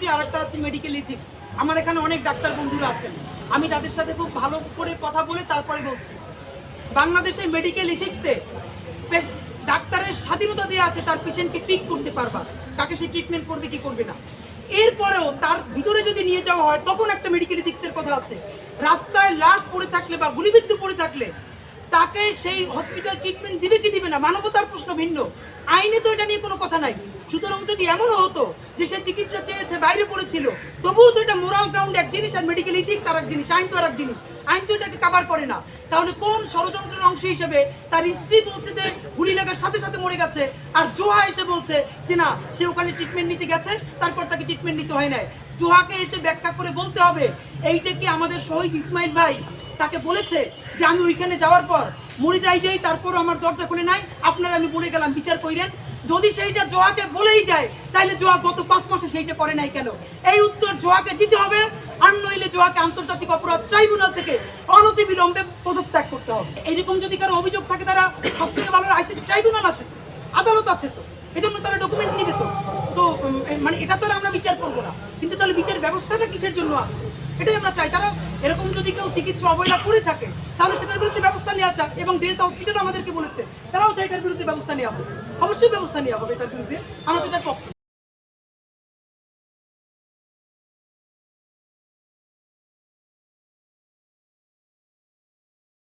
আর একটা আছে medical ethics আমার এখানে অনেক ডাক্তার বন্ধুরা আছেন। আমি তাদের সাথে খুব ভালো করে কথা বলে তারপরে বলছি। বাংলাদেশে মেডিকেল ইথিক্সে ডাক্তারের স্বাধীনতা দেওয়া আছে, তার পেশেন্টকে পিক করতে পারবা। তাকে সে ট্রিটমেন্ট করবে, কি করবে না। এরপরেও তার ভিতরে যদি নিয়ে যাওয়া হয়, তখন একটা মেডিকেল ইথিক্সের কথা আছে। রাস্তায় লাশ পড়ে থাকলে বা গুলিবিদ্ধ পড়ে থাকলে তাকে সেই হসপিটাল ট্রিটমেন্ট দিবে কি দিবে না? মানবতার প্রশ্ন ভিন্ন। আইনে তো এটা নিয়ে কোনো কথা নাই। যদি এমনও হতো যে সে চিকিৎসা চেয়েছে, বাইরে পড়েছিল, তবুও তো এটা মোরাল গ্রাউন্ড এক জিনিস, আর মেডিকেল ইথিক্স আর এক জিনিস, আইন তো আর এক জিনিস। আইন তো এটাকে কাভার করে না। তাহলে কোন ষড়যন্ত্রের অংশ হিসেবে তার স্ত্রী বলছে যে গুলি লাগার সাথে সাথে মরে গেছে, আর জোহা এসে বলছে যে না, সে ওখানে ট্রিটমেন্ট নিতে গেছে, তারপর তাকে ট্রিটমেন্ট নিতে হয় নাই। জোহাকে এসে ব্যাখ্যা করে বলতে হবে, এইটা কি আমাদের শহীদ ইসমাইল ভাই তাকে বলেছে যে আমি ওইখানে যাওয়ার পর মরে যাই যাই তারপর আমার দরজা খুলে নাই। আপনারা আমি বলে গেলাম, বিচার কইরেন। যদি সেইটা জোয়াকে বলেই যায় তাহলে জোয়া গত পাঁচ মাসে সেইটা করে নাই কেন? এই উত্তর জোয়াকে দিতে হবে, আর নইলে জোয়াকে আন্তর্জাতিক অপরাধ ট্রাইব্যুনাল থেকে অনতি বিলম্বে পদত্যাগ করতে হবে। এইরকম যদি কারও অভিযোগ থাকে, তারা সব থেকে ভালো আইসিসি ট্রাইব্যুনাল আছে, আদালত আছে তো। এজন্য তারা ডকুমেন্ট নিবে তো। তো মানে এটা তো আমরা বিচার করব না। কিন্তু তাহলে বিচার ব্যবস্থাটা কিসের জন্য আছে? এটাই আমরা চাই। তারা এরকম যদি কেউ চিকিৎসা অবহেলা করে থাকে, তাহলে সেটার নেওয়া যাক এবং ডেল্টা হসপিটাল আমাদেরকে বলেছে, তারাও চাই এটার বিরুদ্ধে ব্যবস্থা নেওয়া হবে। অবশ্যই ব্যবস্থা নেওয়া হবে এটার বিরুদ্ধে। আমাদের পক্ষে।